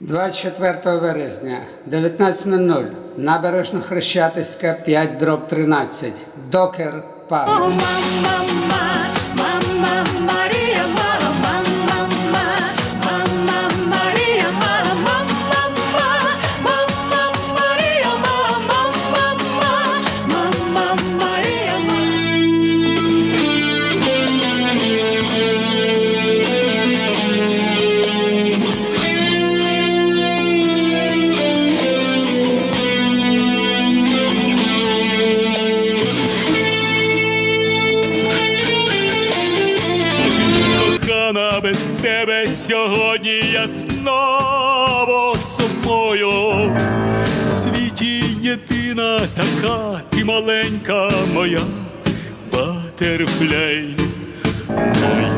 24 вересня, 19.00, набережно Хрещатиська, 5 дроб 13, докер паб. Кохана, без тебе сьогодні я знову сумую. В світі єдина така, ти маленька моя, батерфляй, моя